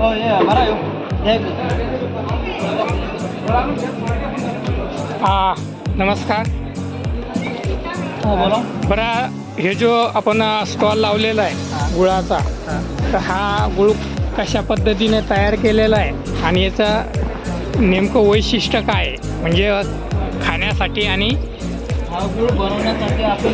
Oh yeah, Marayo. हा नमस्कार. हो बोला. बरं हे जो आपण स्टॉल लावलेला आहे गुळाचा तर हा गुळ कशा पद्धतीने तयार केलेला आहे? आणि याचं नेमकं वैशिष्ट्य काय आहे? म्हणजे खाण्यासाठी आणि हा गुळ बनवण्यासाठी आपण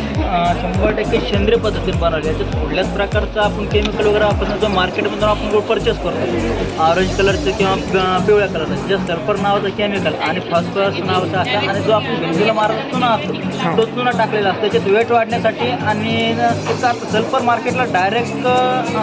शंभर टक्के सेंद्रिय पद्धतीने बनवले. याच्यात कुठल्याच प्रकारचं आपण केमिकल वगैरे आपण जो मार्केटमधून आपण गुळ परचेस करतो. ऑरेंज कलरचं किंवा पिवळ्या कलरचं जे सल्फर नावाचं केमिकल आणि फॉस्फरस नावाचं असतं आणि जो आपण भिंतीला मारत चुना असतो तो चुना टाकलेला असतो. त्याच्यात वेट वाढण्यासाठी आणि त्याचा सल्फर मार्केटला डायरेक्ट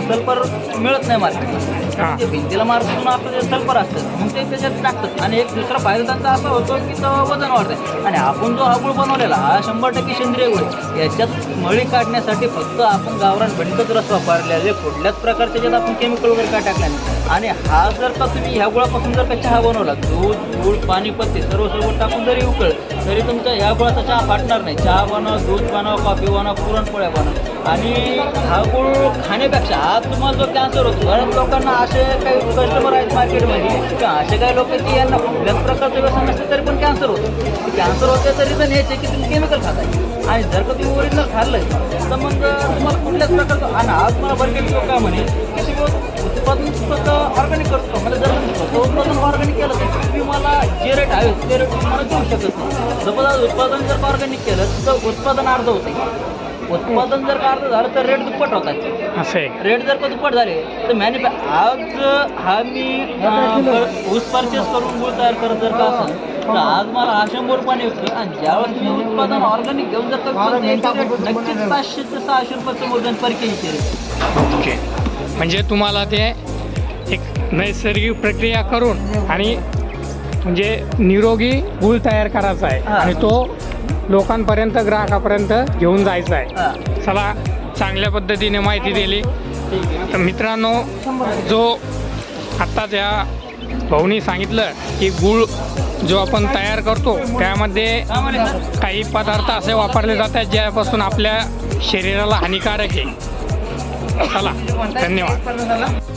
सल्फर मिळत नाही मार्केटला हां. ते म्हणजे भिंतीला मारत म्हणून आपलं जे सल्फर असतं मग ते त्याच्यात टाकतात. आणि एक दुसरा फायदा त्यांचा असा होतो की तो वजन वाढतं. आणि आपण जो हा गुळ बनवलेला हा शंभर टक्के सेंद्रिय गुळ आहे. याच्यात मळी काढण्यासाठी फक्त आपण गावरान भेंडकच रस वापरलेला आहे कुठल्याच प्रकारचे त्याच्यात आपण केमिकल वगैरे काय टाकला नाही. आणि हा जर का तुम्ही ह्या गुळापासून जर का चहा बनवला दूध गुळ पाणी पत्ते सर्व सर्व टाकून जरी उकळ तरी तुमचा ह्या गुळाचा चहा फाटणार नाही. चहा बनवा दूध बनवा कॉफी बनवा पुरणपोळ्या बनवा. आणि हा गुळ खाण्यापेक्षा आज तुम्हाला जो कॅन्सर होतो बऱ्याच लोकांना असे काही कस्टमर आहेत मार्केटमध्ये किंवा असे काही लोक की यांना कुठल्याच प्रकारचं व्यसन नसतं तरी पण कॅन्सर होतं. कॅन्सर होते रिझन हेच आहे की तुम्ही केमिकल खाताय. आणि जर का तुम्ही ओरिजिनल खाल्लं तर मग तुम्हाला कुठल्याच प्रकारचं आणि आज मला बरेच लोक काय म्हणे की तुम्ही उत्पादन स्वतः ऑर्गॅनिक करतो. म्हणजे जर स्वतः उत्पादन ऑर्गॅनिक केलं तर तुम्ही मला जे रेट आहे ते रेट तुम्हाला देऊ शकत नाही. सपोज आज उत्पादन जर ऑर्गॅनिक केलं तर उत्पादन अर्ध होते उत्पादन जर का अर्ध झालं तर रेट दुप्पट होतात. असं. आहे रेट जर का दुप्पट झाले तर मॅन्युफॅ आज हा मी अं, ऊस परचेस करून गुळ तयार करत जर का असेल तर आज मला हा शंभर रुपयाने विकतो आणि ज्यावेळेस मी उत्पादन ऑर्गॅनिक घेऊन जर का विकतो, rate नक्कीच पाचशे ते सहाशे रुपयाचं मोजन पर केजी रेट ओके म्हणजे तुम्हाला ते एक नैसर्गिक प्रक्रिया करून आणि म्हणजे निरोगी गुळ तयार करायचा आहे. हां. आणि तो लोकांपर्यंत ग्राहकापर्यंत घेऊन जायचा आहे. हां. चला चांगल्या पद्धतीने माहिती दिली. ठीक आहे. तर मित्रांनो जो आत्ताच या भाऊनी सांगितलं की गुळ जो आपण तयार करतो त्यामध्ये काही पदार्थ असे वापरले जातात ज्यापासून आपल्या शरीराला हानिकारक आहे. चला धन्यवाद.